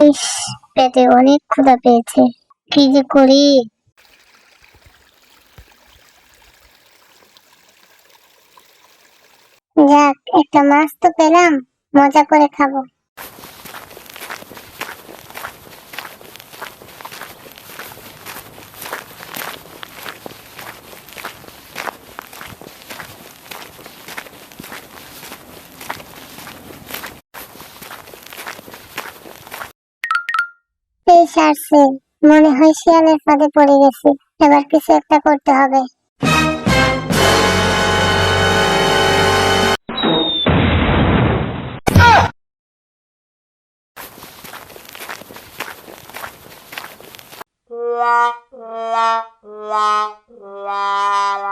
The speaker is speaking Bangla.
ইস পেটে অনেক ক্ষুধা পেয়েছে। কি যে করি? যাক, একটা মাছ তো পেলাম, মজা করে খাব। এই সারছে মনে হয় শিয়ালের ফাঁদে পড়ে গেছি। এবার কিছু একটা করতে হবে। La la la la